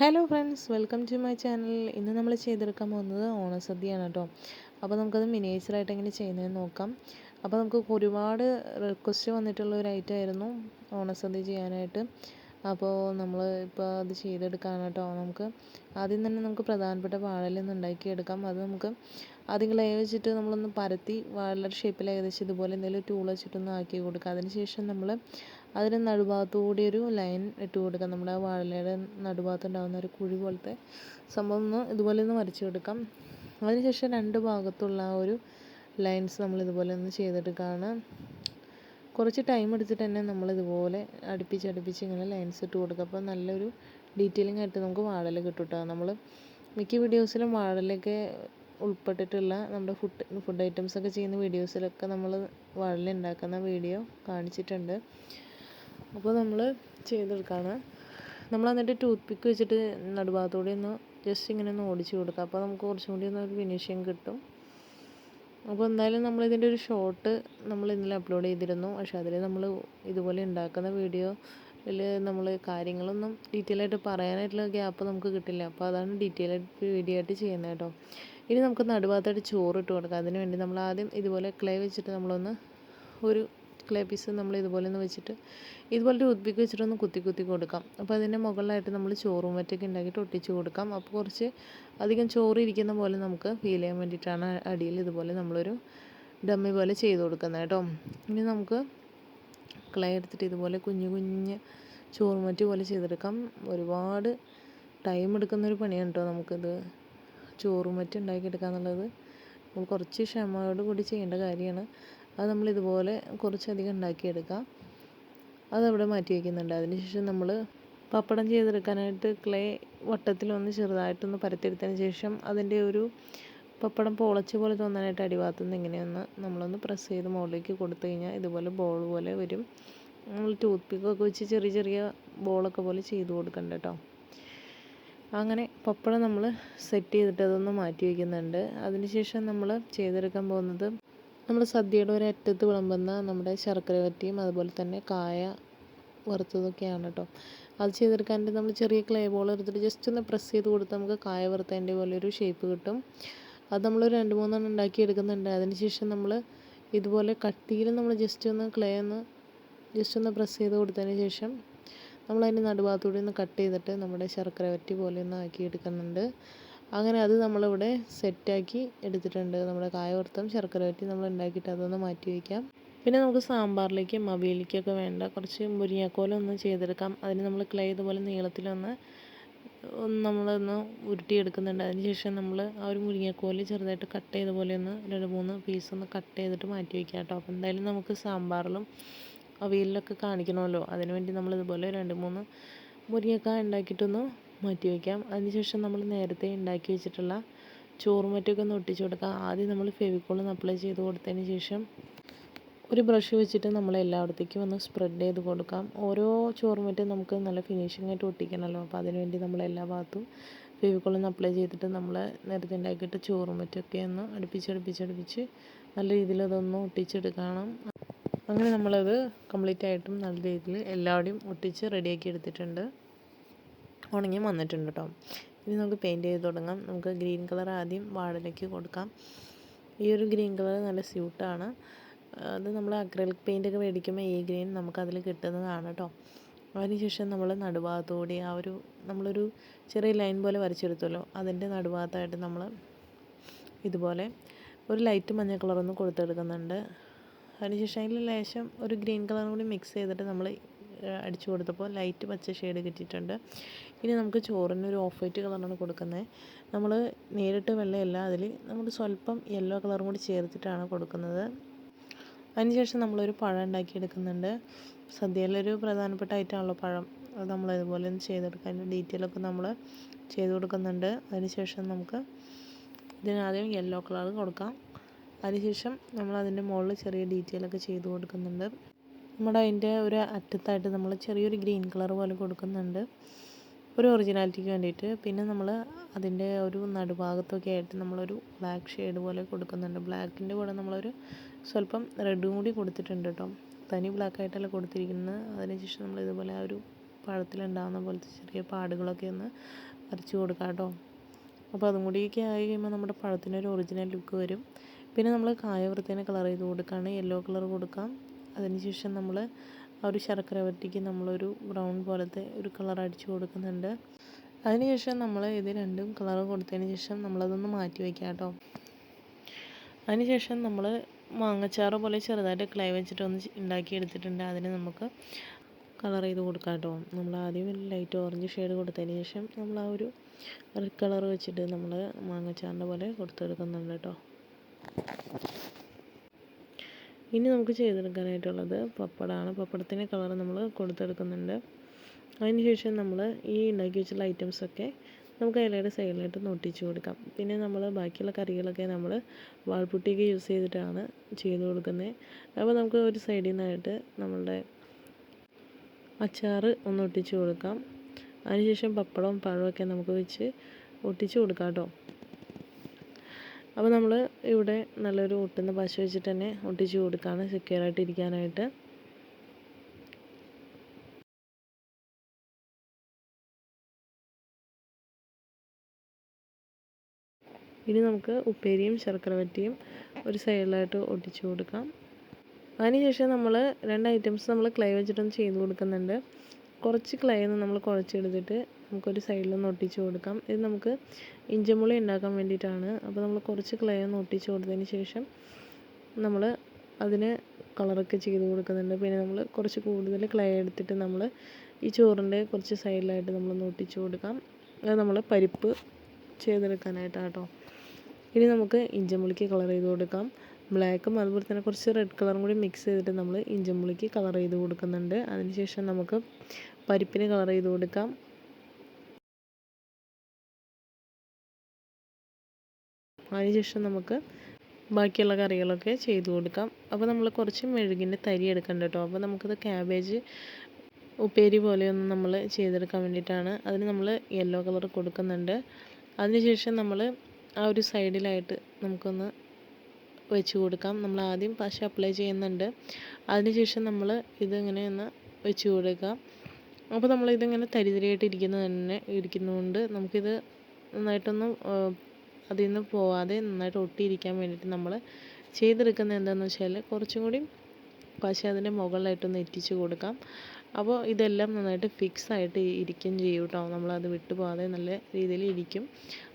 Hello friends welcome to my channel. ഇന്ന് നമ്മൾ ചെയ്തെടുക്കാൻ പോകുന്നത് ഓണസദ്യയാണ് കേട്ടോ. അപ്പോൾ നമുക്കത് മിനിയേച്ചറായിട്ട് എങ്ങനെ ചെയ്യുന്നതെന്ന് നോക്കാം. അപ്പോൾ നമുക്ക് ഒരുപാട് റിക്വസ്റ്റ് വന്നിട്ടുള്ള ഒരു ഐറ്റം ആയിരുന്നു ഓണസദ്യ ചെയ്യാനായിട്ട്. അപ്പോൾ നമ്മൾ ഇപ്പോൾ അത് ചെയ്തെടുക്കാൻ കേട്ടോ നമുക്ക് ആദ്യം തന്നെ നമുക്ക് പ്രധാനപ്പെട്ട വാഴയിലൊന്ന് ഉണ്ടാക്കിയെടുക്കാം. അത് നമുക്ക് ആദ്യം ക്ലേ വെച്ചിട്ട് നമ്മളൊന്ന് പരത്തി വാഴയുടെ ഷേപ്പിൽ ഏകദേശം ഇതുപോലെ എന്തെങ്കിലും ടൂൾ വെച്ചിട്ടൊന്ന് ആക്കി കൊടുക്കുക അതിനുശേഷം നമ്മൾ അതിന് നടുഭാഗത്തുകൂടി ഒരു ലൈൻ ഇട്ട് കൊടുക്കാം. നമ്മുടെ വാഴയുടെ നടുഭാഗത്ത് ഉണ്ടാകുന്ന ഒരു കുഴി പോലത്തെ സംഭവം ഒന്ന് ഇതുപോലെ ഒന്ന് വരച്ചു കൊടുക്കാം. അതിനുശേഷം രണ്ട് ഭാഗത്തുള്ള ആ ഒരു ലൈൻസ് നമ്മൾ ഇതുപോലെ ഒന്ന് ചെയ്തെടുക്കുകയാണ് കുറച്ച് ടൈം എടുത്തിട്ട് തന്നെ നമ്മൾ ഇതുപോലെ അടുപ്പിച്ച് അടുപ്പിച്ച് ഇങ്ങനെ ലൈൻസ് ഇട്ട് കൊടുക്കുക. അപ്പോൾ നല്ലൊരു ഡീറ്റെയിലിംഗ് ആയിട്ട് നമുക്ക് വാഴല കിട്ടും കേട്ടോ നമ്മൾ മിക്ക വീഡിയോസിലും വാഴലൊക്കെ ഉൾപ്പെട്ടിട്ടുള്ള നമ്മുടെ ഫുഡ് ഫുഡ് ഐറ്റംസ് ഒക്കെ ചെയ്യുന്ന വീഡിയോസിലൊക്കെ നമ്മൾ വാഴല ഉണ്ടാക്കുന്ന വീഡിയോ കാണിച്ചിട്ടുണ്ട്. അപ്പോൾ നമ്മൾ ചെയ്തെടുക്കുകയാണ് നമ്മൾ എന്നിട്ട് ടൂത്ത് പിക്ക് വെച്ചിട്ട് നടുഭാഗത്തൂടെ ഒന്ന് ജസ്റ്റ് ഇങ്ങനെ ഒന്ന് ഓടിച്ച് കൊടുക്കുക അപ്പോൾ നമുക്ക് കുറച്ചും കൂടി ഒന്ന് ഫിനിഷിങ് കിട്ടും. അപ്പോൾ എന്തായാലും നമ്മൾ ഇതിന്റെ ഒരു ഷോർട്ട് നമ്മൾ ഇന്നലെ അപ്ലോഡ് ചെയ്തിരുന്നു. പക്ഷെ അതിൽ നമ്മൾ ഇതുപോലെ ഉണ്ടാക്കുന്ന വീഡിയോയിൽ നമ്മൾ കാര്യങ്ങളൊന്നും ഡീറ്റെയിൽ ആയിട്ട് പറയാനായിട്ടുള്ള ഗ്യാപ്പ് നമുക്ക് കിട്ടില്ല. അപ്പോൾ അതാണ് ഡീറ്റെയിൽ ആയിട്ട് വീഡിയോ ആയിട്ട് ചെയ്യുന്നത് കേട്ടോ. ഇനി നമുക്ക് നടുഭാഗത്തായിട്ട് ചോറ് ഇട്ട് കൊടുക്കാം. അതിന് വേണ്ടി നമ്മൾ ആദ്യം ഇതുപോലെ ക്ലേ വെച്ചിട്ട് നമ്മളൊന്ന് ഒരു ക്ലേ പീസ് നമ്മൾ ഇതുപോലെ ഒന്ന് വെച്ചിട്ട് ഇതുപോലെ ഒരു ഉദ്ഭിക്ക് വെച്ചിട്ടൊന്ന് കുത്തി കുത്തി കൊടുക്കാം. അപ്പോൾ അതിന്റെ മുകളിലായിട്ട് നമ്മൾ ചോറും മറ്റൊക്കെ ഉണ്ടാക്കിയിട്ട് ഒട്ടിച്ച് കൊടുക്കാം. അപ്പോൾ കുറച്ച് അധികം ചോറ് ഇരിക്കുന്ന പോലെ നമുക്ക് ഫീൽ ചെയ്യാൻ വേണ്ടിയിട്ടാണ് അടിയിൽ ഇതുപോലെ നമ്മളൊരു ഡമ്മി പോലെ ചെയ്ത് കൊടുക്കുന്നത് കേട്ടോ. ഇനി നമുക്ക് ക്ലേ എടുത്തിട്ട് ഇതുപോലെ കുഞ്ഞു കുഞ്ഞ് ചോറുമറ്റ് പോലെ ചെയ്തെടുക്കാം. ഒരുപാട് ടൈം എടുക്കുന്ന ഒരു പണിയാണ് കേട്ടോ നമുക്കിത് ചോറുമറ്റ് ഉണ്ടാക്കിയെടുക്കുക എന്നുള്ളത് നമ്മൾ കുറച്ച് ക്ഷമയോട് കൂടി ചെയ്യേണ്ട കാര്യമാണ്. അത് നമ്മൾ ഇതുപോലെ കുറച്ചധികം ഉണ്ടാക്കിയെടുക്കാം. അതവിടെ മാറ്റി വയ്ക്കുന്നുണ്ട് അതിനുശേഷം നമ്മൾ പപ്പടം ചെയ്തെടുക്കാനായിട്ട് ക്ലേ വട്ടത്തിലൊന്ന് ചെറുതായിട്ടൊന്ന് പരത്തിയെടുത്തതിന് ശേഷം അതിന്റെ ഒരു പപ്പടം പൊളച്ച പോലെ തോന്നാനായിട്ട് അടിഭാഗത്തുനിന്ന് ഇങ്ങനെയൊന്ന് നമ്മളൊന്ന് പ്രസ് ചെയ്ത് മുകളിലേക്ക് കൊടുത്തു കഴിഞ്ഞാൽ ഇതുപോലെ ബോൾ പോലെ വരും. നമ്മൾ ടൂത്ത് പിക്കൊക്കെ വെച്ച് ചെറിയ ചെറിയ ബോളൊക്കെ പോലെ ചെയ്ത് കൊടുക്കണ്ട കേട്ടോ അങ്ങനെ പപ്പടം നമ്മൾ സെറ്റ് ചെയ്തിട്ട് അതൊന്ന് മാറ്റി വയ്ക്കുന്നുണ്ട് അതിനുശേഷം നമ്മൾ ചെയ്തെടുക്കാൻ പോകുന്നത് നമ്മൾ സദ്യയുടെ ഒരു അറ്റത്ത് വിളമ്പുന്ന നമ്മുടെ ശർക്കര വറ്റിയും അതുപോലെ തന്നെ കായ വറുത്തതൊക്കെയാണ് കേട്ടോ അത് ചെയ്തെടുക്കാൻ നമ്മൾ ചെറിയ ക്ലേ ബോൾ എടുത്തിട്ട് ജസ്റ്റ് ഒന്ന് പ്രസ് ചെയ്ത് കൊടുത്ത് നമുക്ക് കായ വറുത്തതിന്റെ പോലെ ഒരു ഷേപ്പ് കിട്ടും. അത് നമ്മൾ രണ്ട് മൂന്നെണ്ണം ഉണ്ടാക്കി എടുക്കുന്നുണ്ട്. അതിനുശേഷം നമ്മൾ ഇതുപോലെ കട്ടിയിൽ നമ്മൾ ജസ്റ്റ് ഒന്ന് ക്ലേ ഒന്ന് ജസ്റ്റ് ഒന്ന് പ്രസ് ചെയ്ത് കൊടുത്തതിന് ശേഷം നമ്മൾ അതിന്റെ നടുഭാഗത്തൂടെ ഒന്ന് കട്ട് ചെയ്തിട്ട് നമ്മുടെ ശർക്കര വറ്റി പോലെ ഒന്ന് ആക്കി എടുക്കുന്നുണ്ട് അങ്ങനെ അത് നമ്മളിവിടെ സെറ്റാക്കി എടുത്തിട്ടുണ്ട്. നമ്മുടെ കായ വറുത്തും ശർക്കര വറ്റി നമ്മൾ ഉണ്ടാക്കിയിട്ട് അതൊന്ന് മാറ്റി വയ്ക്കാം. പിന്നെ നമുക്ക് സാമ്പാറിലേക്കും അവിയലിക്കൊക്കെ വേണ്ട കുറച്ച് മുരിങ്ങക്കോലൊന്ന് ചെയ്തെടുക്കാം. അതിന് നമ്മൾ ക്ലേ ഇതുപോലെ നീളത്തിലൊന്ന് നമ്മളൊന്ന് ഉരുട്ടിയെടുക്കുന്നുണ്ട്. അതിന് ശേഷം നമ്മൾ ആ ഒരു മുരിങ്ങാക്കോൽ ചെറുതായിട്ട് കട്ട് ചെയ്ത പോലെ ഒന്ന് രണ്ട് മൂന്ന് പീസ് ഒന്ന് കട്ട് ചെയ്തിട്ട് മാറ്റി വയ്ക്കാം കേട്ടോ. അപ്പോൾ എന്തായാലും നമുക്ക് സാമ്പാറിലും അവിയലിലൊക്കെ കാണിക്കണമല്ലോ. അതിന് വേണ്ടി നമ്മളിതുപോലെ രണ്ട് മൂന്ന് മുരിങ്ങക്കായ ഉണ്ടാക്കിയിട്ടൊന്ന് മാറ്റി വയ്ക്കാം. അതിനുശേഷം നമ്മൾ നേരത്തെ ഉണ്ടാക്കി വെച്ചിട്ടുള്ള ചോറും മറ്റൊക്കെ ഒന്ന് ഒട്ടിച്ച് കൊടുക്കാം. ആദ്യം നമ്മൾ ഫെവിക്കോളൊന്ന് അപ്ലൈ ചെയ്ത് കൊടുത്തതിന് ശേഷം ഒരു ബ്രഷ് വെച്ചിട്ട് നമ്മൾ എല്ലായിടത്തേക്കും ഒന്ന് സ്പ്രെഡ് ചെയ്ത് കൊടുക്കാം. ഓരോ ചോറുമറ്റും നമുക്ക് നല്ല ഫിനിഷിംഗ് ആയിട്ട് ഒട്ടിക്കണമല്ലോ. അപ്പോൾ അതിനുവേണ്ടി നമ്മൾ എല്ലാ ഭാഗത്തും ഫെവിക്കോളൊന്ന് അപ്ലൈ ചെയ്തിട്ട് നമ്മൾ നേരത്തെ ഉണ്ടാക്കിയിട്ട് ചോറും മറ്റൊക്കെ ഒന്ന് അടുപ്പിച്ച് അടുപ്പിച്ച് അടുപ്പിച്ച് നല്ല രീതിയിൽ അതൊന്ന് ഒട്ടിച്ചെടുക്കണം. അങ്ങനെ നമ്മളത് കംപ്ലീറ്റ് ആയിട്ടും നല്ല രീതിയിൽ എല്ലാവരുടെയും ഒട്ടിച്ച് റെഡിയാക്കി എടുത്തിട്ടുണ്ട്. ഉണങ്ങി വന്നിട്ടുണ്ട് കേട്ടോ ഇനി നമുക്ക് പെയിന്റ് ചെയ്ത് തുടങ്ങാം. നമുക്ക് ഗ്രീൻ കളർ ആദ്യം വാഴലേക്ക് കൊടുക്കാം. ഈ ഒരു ഗ്രീൻ കളർ നല്ല സ്യൂട്ടാണ് അത് നമ്മൾ അക്രലിക് പെയിന്റൊക്കെ മേടിക്കുമ്പോൾ ഈ ഗ്രീൻ നമുക്കതിൽ കിട്ടുന്നതാണ് കേട്ടോ അതിനുശേഷം നമ്മൾ നടുഭാഗത്തോടെ ആ ഒരു നമ്മളൊരു ചെറിയ ലൈൻ പോലെ വരച്ചെടുത്തല്ലോ. അതിന്റെ നടുഭാഗത്തായിട്ട് നമ്മൾ ഇതുപോലെ ഒരു ലൈറ്റ് മഞ്ഞ കളറൊന്ന് കൊടുത്തെടുക്കുന്നുണ്ട്. അതിനുശേഷം അതിൽ ലേശം ഒരു ഗ്രീൻ കളറും കൂടി മിക്സ് ചെയ്തിട്ട് നമ്മൾ അടിച്ചു കൊടുത്തപ്പോൾ ലൈറ്റ് പച്ച ഷെയ്ഡ് കിട്ടിയിട്ടുണ്ട്. ഇനി നമുക്ക് ചോറിന് ഒരു ഓഫ് വൈറ്റ് കളറാണ് കൊടുക്കുന്നത്. നമ്മൾ നേരിട്ട് വെള്ളയല്ല അതിൽ നമ്മൾ സ്വല്പം യെല്ലോ കളറും കൂടി ചേർത്തിട്ടാണ് കൊടുക്കുന്നത്. അതിനുശേഷം നമ്മളൊരു പഴം ഉണ്ടാക്കി എടുക്കുന്നുണ്ട് സദ്യയിലൊരു പ്രധാനപ്പെട്ട ഐറ്റമാണല്ലോ പഴം. അത് നമ്മൾ ഇതുപോലെ ഒന്ന് ചെയ്തെടുക്കാൻ ഡീറ്റെയിലൊക്കെ നമ്മൾ ചെയ്ത് കൊടുക്കുന്നുണ്ട്. അതിനുശേഷം നമുക്ക് ഇതിനാദ്യം യെല്ലോ കളർ കൊടുക്കാം. അതിനുശേഷം നമ്മൾ അതിന്റെ മുകളിൽ ചെറിയ ഡീറ്റെയിലൊക്കെ ചെയ്ത് കൊടുക്കുന്നുണ്ട്. നമ്മുടെ അതിന്റെ ഒരു അറ്റത്തായിട്ട് നമ്മൾ ചെറിയൊരു ഗ്രീൻ കളർ പോലെ കൊടുക്കുന്നുണ്ട്. ഒരു ഒറിജിനാലിറ്റിക്ക് വേണ്ടിയിട്ട്. പിന്നെ നമ്മൾ അതിന്റെ ഒരു നടുഭാഗത്തൊക്കെ ആയിട്ട് നമ്മളൊരു ബ്ലാക്ക് ഷെയ്ഡ് പോലെ കൊടുക്കുന്നുണ്ട്. ബ്ലാക്കിന്റെ കൂടെ നമ്മളൊരു സ്വല്പം റെഡും കൂടി കൊടുത്തിട്ടുണ്ട് കേട്ടോ. തനി ബ്ലാക്ക് ആയിട്ടല്ല കൊടുത്തിരിക്കുന്നത്. അതിനുശേഷം നമ്മൾ ഇതുപോലെ ആ ഒരു പഴത്തിലുണ്ടാകുന്ന പോലത്തെ ചെറിയ പാടുകളൊക്കെ ഒന്ന് വരച്ച് കൊടുക്കാം കേട്ടോ. അപ്പോൾ അതും കൂടിയൊക്കെ ആയി കഴിയുമ്പോൾ നമ്മുടെ പഴത്തിനൊരു ഒറിജിനൽ ലുക്ക് വരും. പിന്നെ നമ്മൾ കായ വൃത്തിനെ കളർ ചെയ്ത് കൊടുക്കുകയാണ്. യെല്ലോ കളർ കൊടുക്കാം. അതിനുശേഷം നമ്മൾ ആ ഒരു ശർക്കര വരട്ടിക്ക് നമ്മളൊരു ബ്രൗൺ പോലത്തെ ഒരു കളർ അടിച്ചു കൊടുക്കുന്നുണ്ട്. അതിനുശേഷം നമ്മൾ ഇത് രണ്ടും കളർ കൊടുത്തതിന് ശേഷം നമ്മളതൊന്ന് മാറ്റി വയ്ക്കാം കേട്ടോ. അതിനുശേഷം നമ്മൾ മാങ്ങച്ചാറ് പോലെ ചെറുതായിട്ട് ക്ലൈ വെച്ചിട്ട് ഒന്ന് ഉണ്ടാക്കി എടുത്തിട്ടുണ്ട്. അതിന് നമുക്ക് കളർ ചെയ്ത് കൊടുക്കാം കേട്ടോ. നമ്മൾ ആദ്യം ഒരു ലൈറ്റ് ഓറഞ്ച് ഷെയ്ഡ് കൊടുത്തതിന് ശേഷം നമ്മൾ ആ ഒരു റെഡ് കളർ വെച്ചിട്ട് നമ്മൾ മാങ്ങച്ചാറിന്റെ പോലെ കൊടുത്തെടുക്കുന്നുണ്ട് കേട്ടോ. ഇനി നമുക്ക് ചെയ്തെടുക്കാനായിട്ടുള്ളത് പപ്പടമാണ് പപ്പടത്തിന്റെ കളർ നമ്മൾ കൊടുത്തെടുക്കുന്നുണ്ട്. അതിനുശേഷം നമ്മൾ ഈ ഉണ്ടാക്കി വെച്ചിട്ടുള്ള ഐറ്റംസൊക്കെ നമുക്ക് ഇലയുടെ സൈഡിലായിട്ട് ഒട്ടിച്ച് കൊടുക്കാം. പിന്നെ നമ്മൾ ബാക്കിയുള്ള കറികളൊക്കെ നമ്മൾ വാൾപുട്ടിയൊക്കെ യൂസ് ചെയ്തിട്ടാണ് ചെയ്ത് കൊടുക്കുന്നത്. അപ്പോൾ നമുക്ക് ഒരു സൈഡിൽ നിന്നായിട്ട് നമ്മളുടെ അച്ചാർ ഒന്ന് ഒട്ടിച്ച് കൊടുക്കാം. അതിനുശേഷം പപ്പടവും പഴമൊക്കെ നമുക്ക് വെച്ച് ഒട്ടിച്ച് കൊടുക്കാം കേട്ടോ. അപ്പോൾ നമ്മൾ ഇവിടെ നല്ലൊരു ഒട്ടുന്ന പശ വെച്ചിട്ട് തന്നെ ഒട്ടിച്ച് കൊടുക്കുകയാണ് സെക്യൂറായിട്ട് ഇരിക്കാനായിട്ട് ഇനി നമുക്ക് ഉപ്പേരിയും ശർക്കര വറ്റിയും ഒരു സൈഡിലായിട്ട് ഒട്ടിച്ചു കൊടുക്കാം. അതിനുശേഷം നമ്മൾ രണ്ട് ഐറ്റംസ് നമ്മൾ ക്ലേ വെച്ചിട്ടൊന്ന് ചെയ്ത് കൊടുക്കുന്നുണ്ട്. കുറച്ച് ക്ലേ ഒന്ന് നമ്മൾ കുഴച്ചെടുത്തിട്ട് നമുക്കൊരു സൈഡിലൊന്ന് ഒട്ടിച്ച് കൊടുക്കാം. ഇത് നമുക്ക് ഇഞ്ചമുളി ഉണ്ടാക്കാൻ വേണ്ടിയിട്ടാണ്. അപ്പോൾ നമ്മൾ കുറച്ച് ക്ലേ ഒന്ന് ഒട്ടിച്ച് കൊടുത്തതിന് ശേഷം നമ്മൾ അതിന് കളറൊക്കെ ചെയ്ത് കൊടുക്കുന്നുണ്ട്. പിന്നെ നമ്മൾ കുറച്ച് കൂടുതൽ ക്ലേ എടുത്തിട്ട് നമ്മൾ ഈ ചോറിന്റെ കുറച്ച് സൈഡിലായിട്ട് നമ്മളൊന്ന് ഒട്ടിച്ച് കൊടുക്കാം. അത് നമ്മൾ പരിപ്പ് ചെയ്തെടുക്കാനായിട്ടാണ് കേട്ടോ ഇനി നമുക്ക് ഇഞ്ചമുളിക്ക് കളർ ചെയ്ത് കൊടുക്കാം. ബ്ലാക്കും അതുപോലെ തന്നെ കുറച്ച് റെഡ് കളറും കൂടി മിക്സ് ചെയ്തിട്ട് നമ്മൾ ഇഞ്ചമുളിക്ക് കളർ ചെയ്ത് കൊടുക്കുന്നുണ്ട്. അതിനുശേഷം നമുക്ക് പരിപ്പിന് കളർ ചെയ്ത് കൊടുക്കാം. അതിനുശേഷം നമുക്ക് ബാക്കിയുള്ള കറികളൊക്കെ ചെയ്ത് കൊടുക്കാം. അപ്പോൾ നമ്മൾ കുറച്ച് മെഴുകിന്റെ തരി എടുക്കണ്ട കേട്ടോ അപ്പോൾ നമുക്കത് ക്യാബേജ് ഉപ്പേരി പോലെയൊന്നും നമ്മൾ ചെയ്തെടുക്കാൻ വേണ്ടിയിട്ടാണ്. അതിന് നമ്മൾ യെല്ലോ കളർ കൊടുക്കുന്നുണ്ട്. അതിനുശേഷം നമ്മൾ ആ ഒരു സൈഡിലായിട്ട് നമുക്കൊന്ന് വെച്ച് കൊടുക്കാം. നമ്മൾ ആദ്യം പശ അപ്ലൈ ചെയ്യുന്നുണ്ട്. അതിനുശേഷം നമ്മൾ ഇതിങ്ങനെ ഒന്ന് വെച്ച് കൊടുക്കാം അപ്പോൾ നമ്മൾ ഇതിങ്ങനെ തരിതരിയായിട്ട് ഇരിക്കുന്ന തന്നെ ഇരിക്കുന്നതുകൊണ്ട് നമുക്കിത് നന്നായിട്ടൊന്ന് അതിൽ നിന്ന് പോവാതെ നന്നായിട്ട് ഒട്ടിയിരിക്കാൻ വേണ്ടിയിട്ട് നമ്മൾ ചെയ്തെടുക്കുന്നത് എന്താണെന്ന് വെച്ചാൽ കുറച്ചും കൂടി പശ അതിന്റെ മുകളിലായിട്ടൊന്ന് എത്തിച്ച് കൊടുക്കാം. അപ്പോൾ ഇതെല്ലാം നന്നായിട്ട് ഫിക്സ് ആയിട്ട് ഇരിക്കും ചെയ്യും കേട്ടോ. നമ്മളത് വിട്ടു പോകാതെ നല്ല രീതിയിൽ ഇരിക്കും.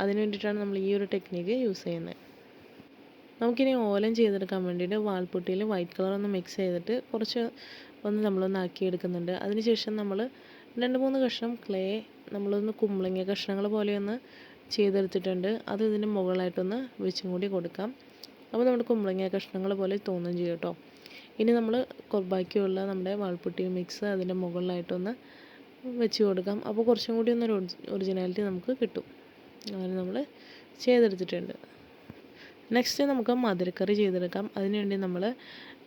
അതിന് വേണ്ടിയിട്ടാണ് നമ്മൾ ഈ ഒരു ടെക്നിക്ക് യൂസ് ചെയ്യുന്നത്. നമുക്കിനി ഓലം ചെയ്തെടുക്കാൻ വേണ്ടിയിട്ട് വാൾപുട്ടിയിൽ വൈറ്റ് കളർ ഒന്ന് മിക്സ് ചെയ്തിട്ട് കുറച്ച് ഒന്ന് നമ്മളൊന്ന് ആക്കിയെടുക്കുന്നുണ്ട്. അതിനുശേഷം നമ്മൾ രണ്ട് മൂന്ന് കഷ്ണം ക്ലേ നമ്മളൊന്ന് കുമ്പളങ്ങ കഷ്ണങ്ങൾ പോലെയൊന്ന് ചെയ്തെടുത്തിട്ടുണ്ട്. അത് ഇതിന് മുകളിലായിട്ടൊന്ന് വെച്ചും കൂടി കൊടുക്കാം. അപ്പോൾ നമ്മുടെ കുമ്പളങ്ങ കഷ്ണങ്ങൾ പോലെ തോന്നും ചെയ്യും കേട്ടോ. ഇനി നമ്മൾ ബാക്കിയുള്ള നമ്മുടെ വാൾപുട്ടി മിക്സ് അതിന്റെ മുകളിലായിട്ടൊന്ന് വെച്ച് കൊടുക്കാം. അപ്പോൾ കുറച്ചും കൂടി ഒന്ന് ഒറിജിനാലിറ്റി നമുക്ക് കിട്ടും. അങ്ങനെ നമ്മൾ ചെയ്തെടുത്തിട്ടുണ്ട്. നെക്സ്റ്റ് നമുക്ക് മധുരക്കറി ചെയ്തെടുക്കാം. അതിനുവേണ്ടി നമ്മൾ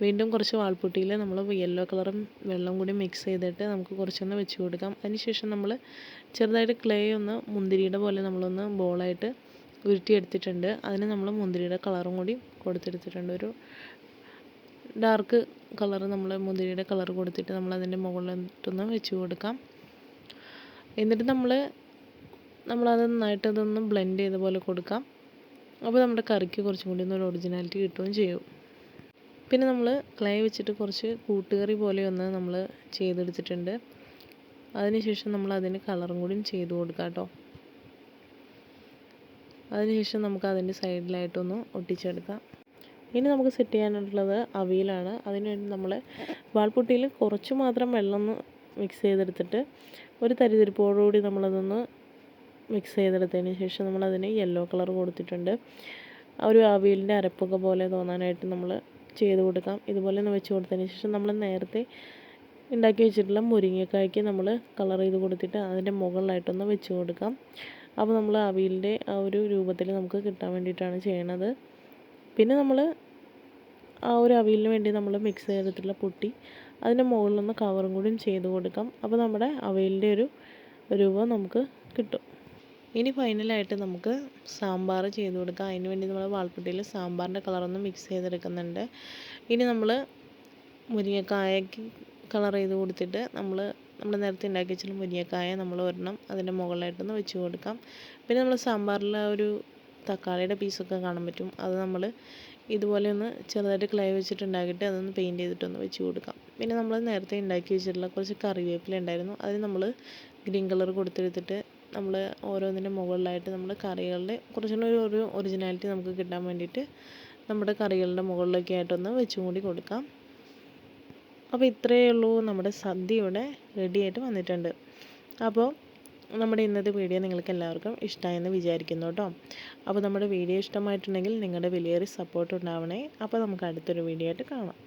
വീണ്ടും കുറച്ച് വാൾപ്പൊട്ടിയിൽ നമ്മൾ യെല്ലോ കളറും വെള്ളം കൂടി മിക്സ് ചെയ്തിട്ട് നമുക്ക് കുറച്ചൊന്ന് വെച്ച് കൊടുക്കാം. അതിനുശേഷം നമ്മൾ ചെറുതായിട്ട് ക്ലേ ഒന്ന് മുന്തിരിയുടെ പോലെ നമ്മളൊന്ന് ബോളായിട്ട് ഉരുട്ടിയെടുത്തിട്ടുണ്ട്. അതിന് നമ്മൾ മുന്തിരിയുടെ കളറും കൂടി കൊടുത്തെടുത്തിട്ടുണ്ട്. ഒരു ഡാർക്ക് കളർ നമ്മൾ മുന്തിരിയുടെ കളർ കൊടുത്തിട്ട് നമ്മൾ അതിന്റെ മുകളിലിട്ടൊന്ന് വെച്ച് കൊടുക്കാം. എന്നിട്ട് നമ്മൾ നമ്മളത് നന്നായിട്ട് അതൊന്ന് ബ്ലെൻഡ് ചെയ്ത പോലെ കൊടുക്കാം. അപ്പോൾ നമ്മുടെ കറിക്ക് കുറച്ചും കൂടി ഒന്ന് ഒറിജിനാലിറ്റി കിട്ടുകയും ചെയ്യും. പിന്നെ നമ്മൾ ക്ലേ വെച്ചിട്ട് കുറച്ച് കൂട്ടുകറി പോലെ ഒന്ന് നമ്മൾ ചെയ്തെടുത്തിട്ടുണ്ട്. അതിനുശേഷം നമ്മൾ അതിന് കളറും കൂടിയും ചെയ്ത് കൊടുക്കാം കേട്ടോ. അതിനുശേഷം നമുക്ക് അതിന്റെ സൈഡിലായിട്ടൊന്ന് ഒട്ടിച്ചെടുക്കാം. ഇനി നമുക്ക് സെറ്റ് ചെയ്യാനുള്ളത് അവിയലാണ്. അതിനുവേണ്ടി നമ്മൾ വാൾപുട്ടിയിൽ കുറച്ച് മാത്രം വെള്ളം ഒന്ന് മിക്സ് ചെയ്തെടുത്തിട്ട് ഒരു തരിതിരിപ്പോടുകൂടി നമ്മളതൊന്ന് മിക്സ് ചെയ്തെടുത്തതിന് ശേഷം നമ്മളതിന് യെല്ലോ കളർ കൊടുത്തിട്ടുണ്ട്. ഒരു അവിയലിന്റെ അരപ്പൊക്കെ പോലെ തോന്നാനായിട്ട് നമ്മൾ ചെയ്ത് കൊടുക്കാം. ഇതുപോലെ ഒന്ന് വെച്ച് കൊടുത്തതിന് ശേഷം നമ്മൾ നേരത്തെ ഉണ്ടാക്കി വെച്ചിട്ടുള്ള മുരിങ്ങക്കായ്ക്ക് നമ്മൾ കളർ ചെയ്ത് കൊടുത്തിട്ട് അതിന്റെ മുകളിലായിട്ടൊന്ന് വെച്ച് കൊടുക്കാം. അപ്പോൾ നമ്മൾ അവിയലിന്റെ ആ ഒരു രൂപത്തിൽ നമുക്ക് കിട്ടാൻ വേണ്ടിയിട്ടാണ് ചെയ്യണത്. പിന്നെ നമ്മൾ ആ ഒരു അവിയലിന് വേണ്ടി നമ്മൾ മിക്സ് ചെയ്തിട്ടുള്ള പൊട്ടി അതിന്റെ മുകളിലൊന്ന് കവറും കൂടിയും ചെയ്ത് കൊടുക്കാം. അപ്പോൾ നമ്മുടെ അവിയലിന്റെ ഒരു രൂപം നമുക്ക് കിട്ടും. ഇനി ഫൈനലായിട്ട് നമുക്ക് സാമ്പാർ ചെയ്ത് കൊടുക്കാം. അതിന് വേണ്ടി നമ്മൾ വാൾപ്പട്ടിയിൽ സാമ്പാറിന്റെ കളറൊന്ന് മിക്സ് ചെയ്തെടുക്കുന്നുണ്ട്. ഇനി നമ്മൾ മുരിങ്ങക്കായക്ക് കളർ ചെയ്ത് കൊടുത്തിട്ട് നമ്മൾ നമ്മൾ നേരത്തെ ഉണ്ടാക്കി വെച്ചിട്ടുള്ള മുരിങ്ങക്കായ നമ്മൾ ഒരെണ്ണം അതിന്റെ മുകളിലായിട്ടൊന്ന് വെച്ച് കൊടുക്കാം. പിന്നെ നമ്മൾ സാമ്പാറിൽ ആ ഒരു തക്കാളിയുടെ പീസൊക്കെ കാണാൻ പറ്റും. അത് നമ്മൾ ഇതുപോലെ ഒന്ന് ചെറുതായിട്ട് ക്ലേ വെച്ചിട്ട് ഉണ്ടാക്കിയിട്ട് അതൊന്ന് പെയിന്റ് ചെയ്തിട്ടൊന്ന് വെച്ച് കൊടുക്കാം. പിന്നെ നമ്മൾ നേരത്തെ ഉണ്ടാക്കി വെച്ചിട്ടുള്ള കുറച്ച് കറിവേപ്പില ഉണ്ടായിരുന്നു. അതിന് നമ്മൾ ഗ്രീൻ കളർ കൊടുത്തെടുത്തിട്ട് നമ്മൾ ഓരോന്നിന്റെ മുകളിലായിട്ട് നമ്മൾ കറികളുടെ കുറച്ചുകൂടി ഒരു ഒരു ഒറിജിനാലിറ്റി നമുക്ക് കിട്ടാൻ വേണ്ടിയിട്ട് നമ്മുടെ കറികളുടെ മുകളിലൊക്കെ ആയിട്ടൊന്ന് വെച്ചും കൂടി കൊടുക്കാം. അപ്പോൾ ഇത്രയേ ഉള്ളൂ നമ്മുടെ സദ്യ ഇവിടെ റെഡിയായിട്ട് വന്നിട്ടുണ്ട്. അപ്പോൾ നമ്മുടെ ഇന്നത്തെ വീഡിയോ നിങ്ങൾക്ക് എല്ലാവർക്കും ഇഷ്ടമായെന്ന് വിചാരിക്കുന്നു കേട്ടോ. അപ്പോൾ നമ്മുടെ വീഡിയോ ഇഷ്ടമായിട്ടുണ്ടെങ്കിൽ നിങ്ങളുടെ വലിയൊരു സപ്പോർട്ട് ഉണ്ടാവണേ. അപ്പോൾ നമുക്ക് അടുത്തൊരു വീഡിയോ ആയിട്ട് കാണാം.